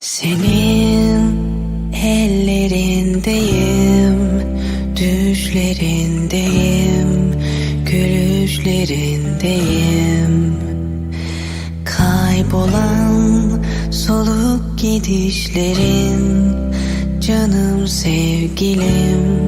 Senin ellerindeyim, düşlerindeyim, gülüşlerindeyim. Kaybolan soluk gidişlerin, canım sevgilim,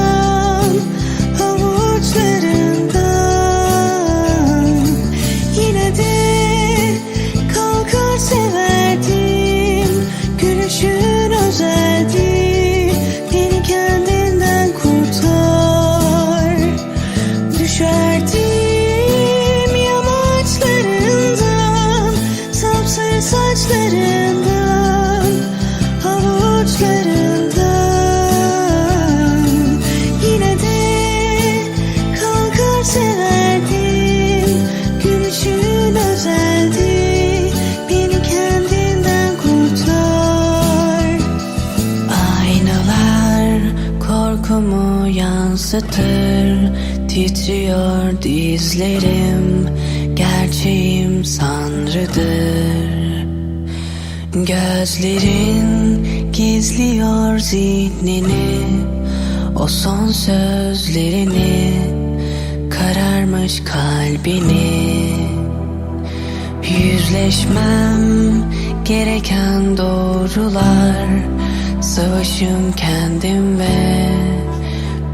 yansıtır Titriyor dizlerim. Gerçeğim sanrıdır. Gözlerin gizliyor zihnini. O son sözlerini Kararmış kalbini. Yüzleşmem gereken doğrular. Savaşım kendim ve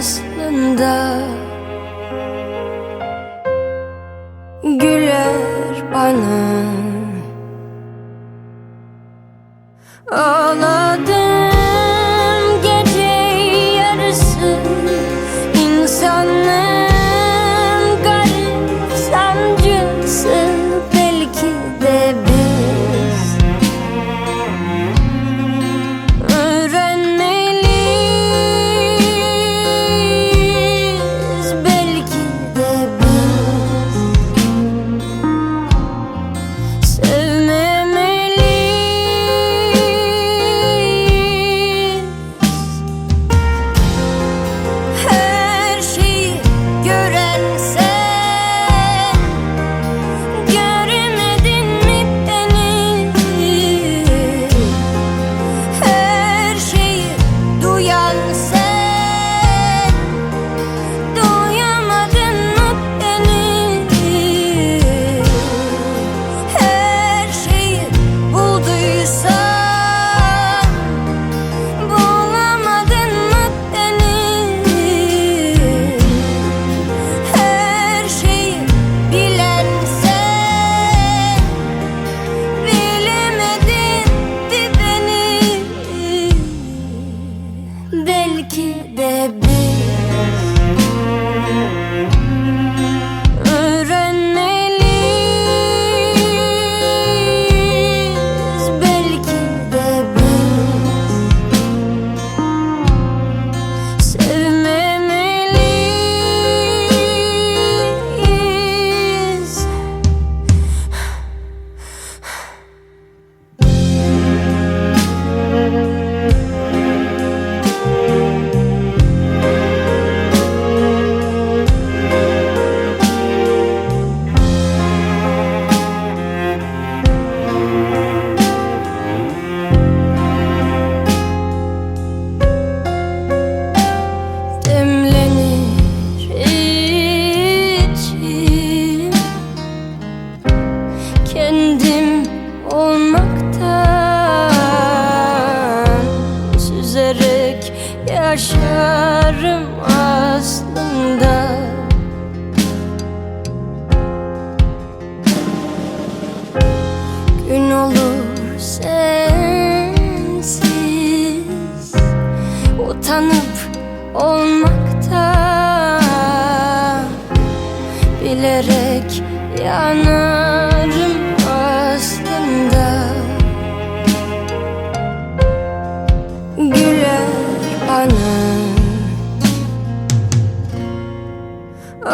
aslında. Güler bana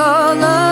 all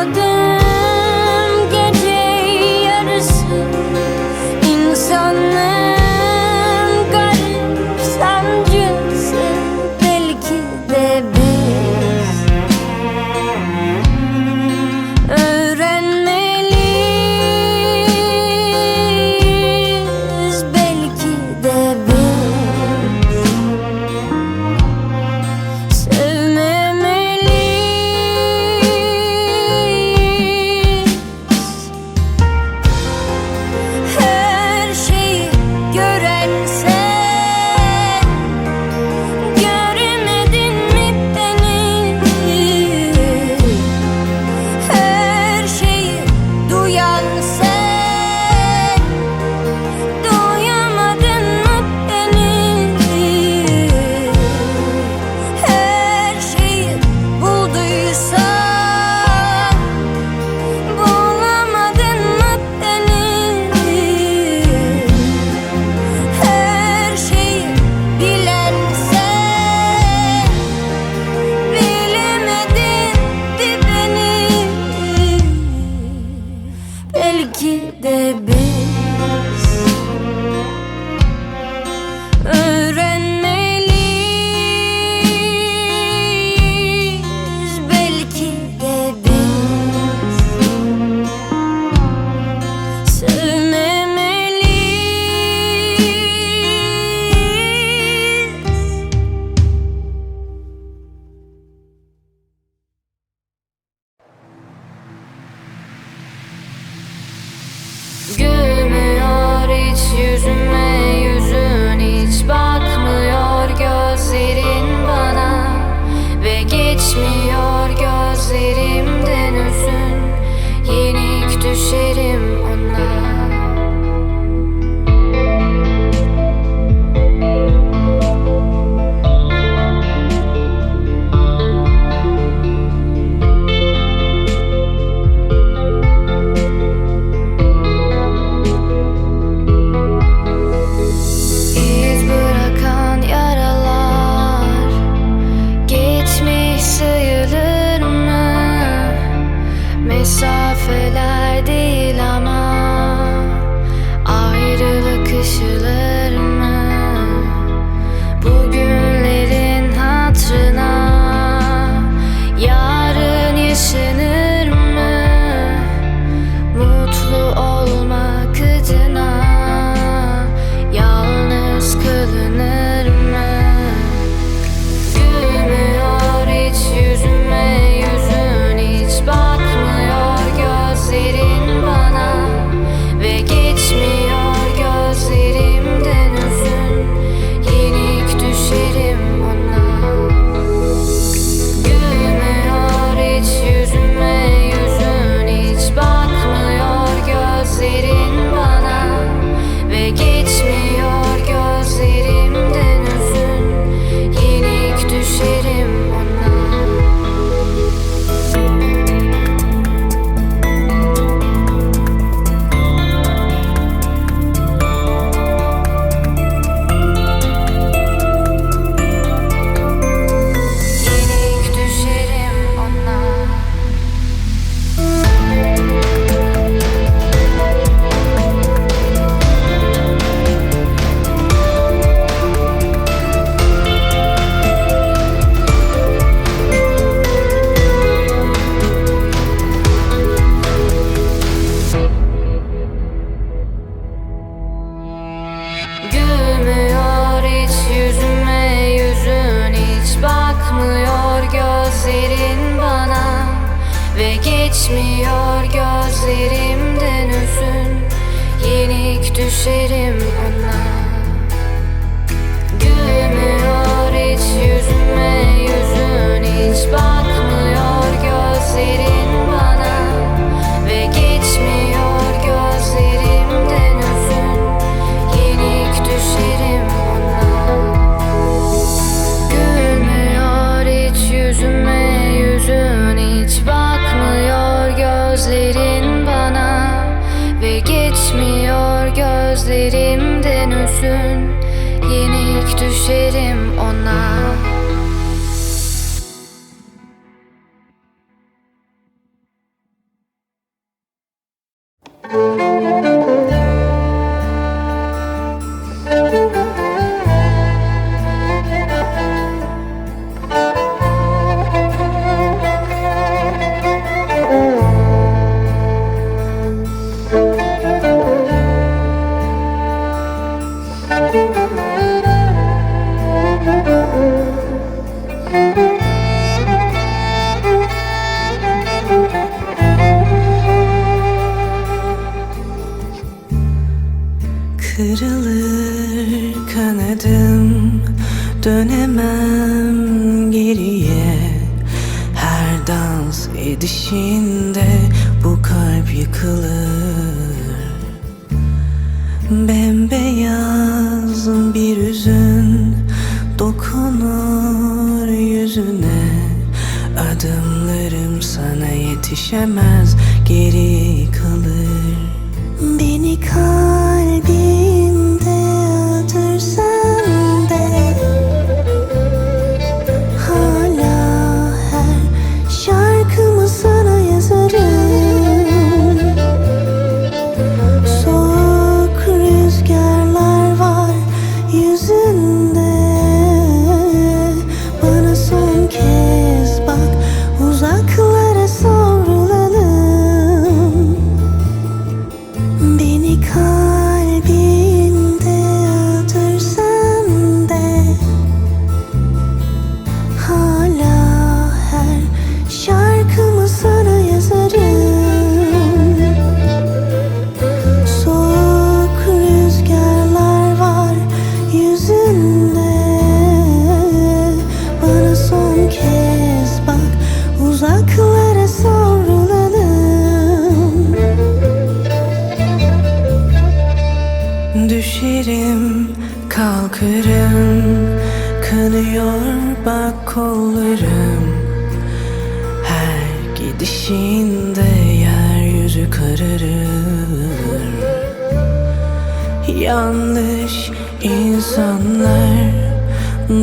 insanlar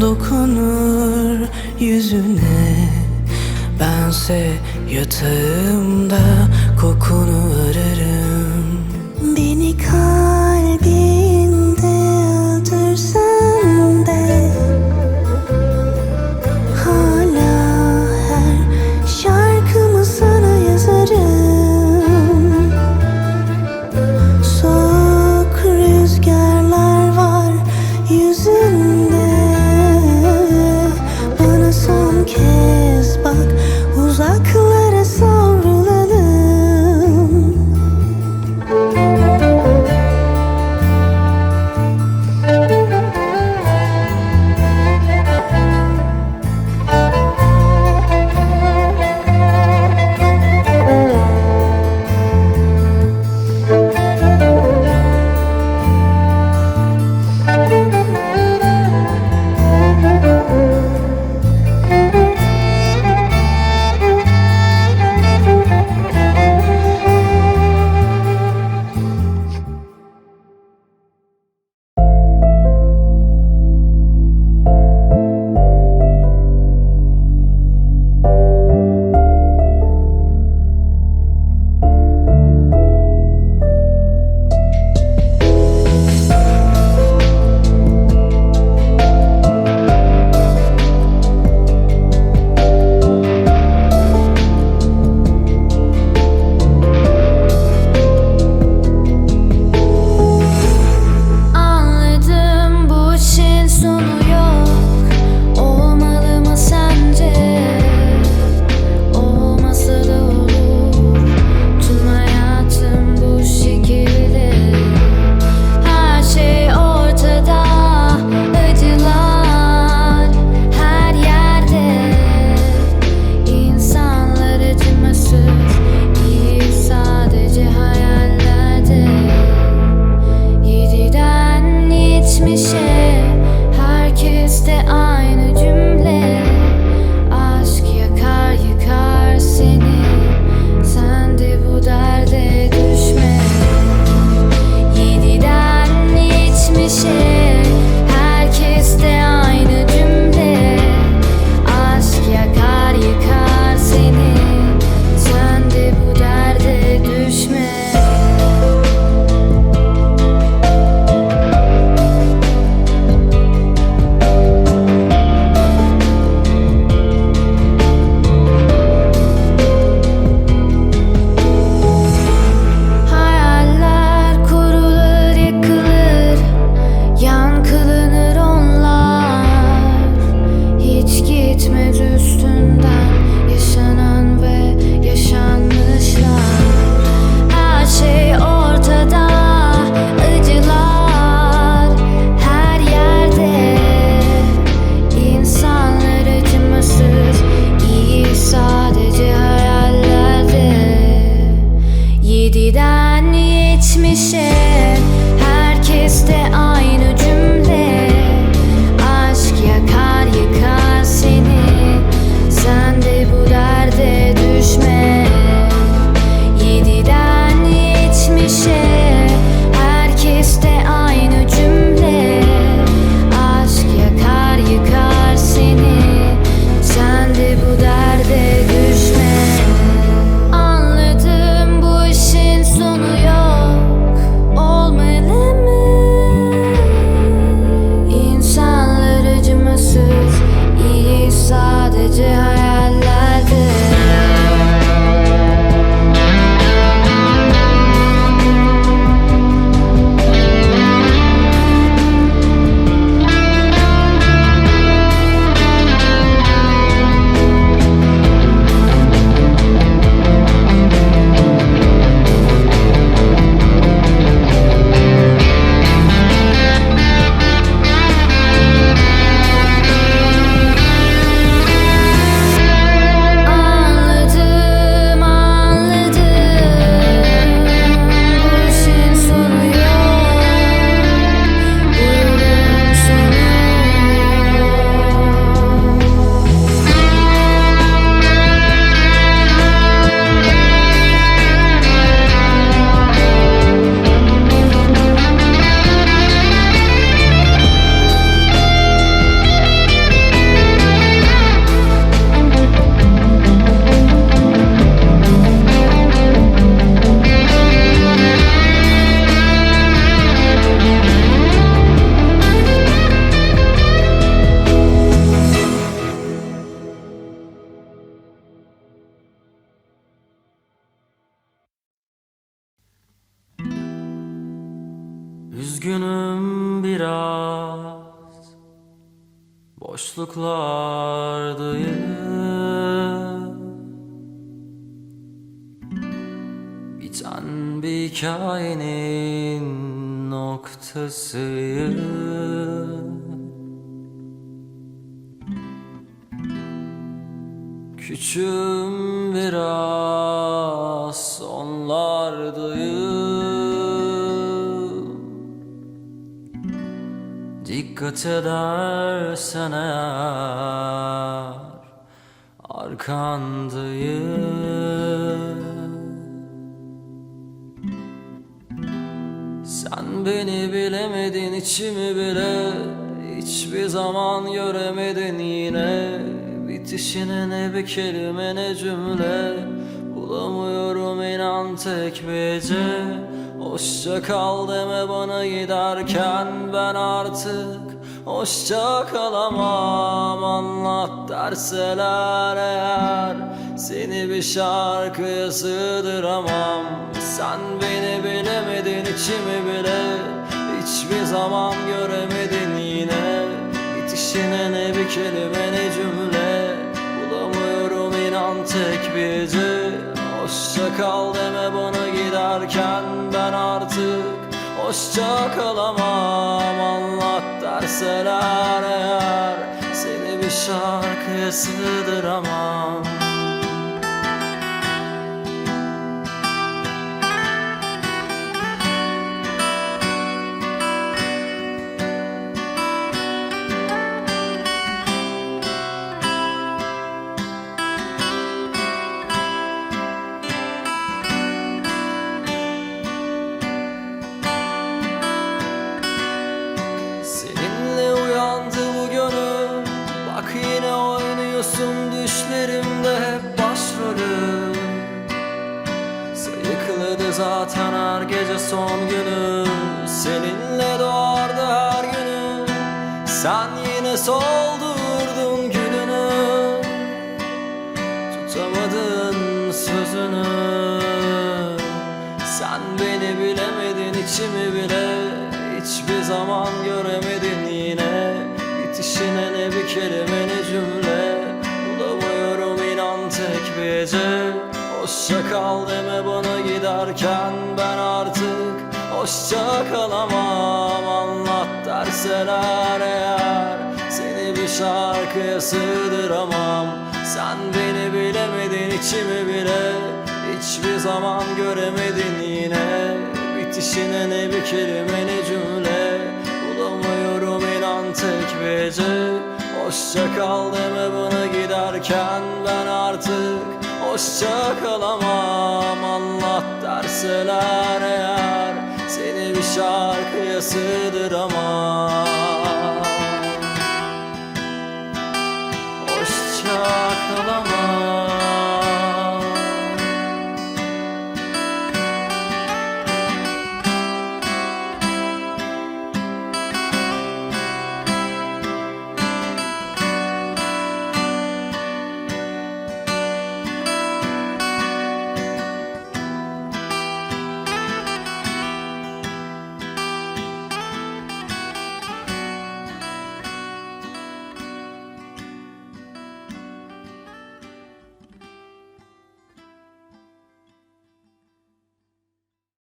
dokunur yüzüne. Bense yatağımda kokunu ararım boşluklardayım Biten bir hikayenin noktasıyım Küçüğüm biraz Dikkat edersen eğer arkandayım. Sen beni bilemedin içimi bile Hiçbir zaman göremedin. Yine Bitişine ne bir kelime ne cümle Bulamıyorum inan tek bir hece Hoşça kal deme bana giderken ben artık Hoşça kalamam anlat derseler eğer. Seni bir şarkıya sığdıramam. Sen beni bilemedin içimi bile Hiçbir zaman göremedin yine. Bitişine ne bir kelime ne cümle. Bulamıyorum inan tek bir hece Hoşça kal deme bana giderken. Ben artık Hoşça kalamam anlat derseler eğer. Seni bir şarkıya sığdıramam beni bilemedin içimi bile Hiçbir zaman göremedin yine. Bitişine ne bir kelime ne cümle Bulamıyorum inan tek bir hece Hoşça kal deme bana giderken ben artık Hoşça kalamam. Anlat derseler eğer Seni bir şarkıya sığdıramam. Sen beni bilemedin içimi bile Hiçbir zaman göremedin yine. Bitişine ne bir kelime ne cümle. Bulamıyorum inan tek bir hece Hoşça kal deme bana giderken. Ben artık Hoşça kalamam. Anlat derseler eğer Seni bir şarkıya sığdıramam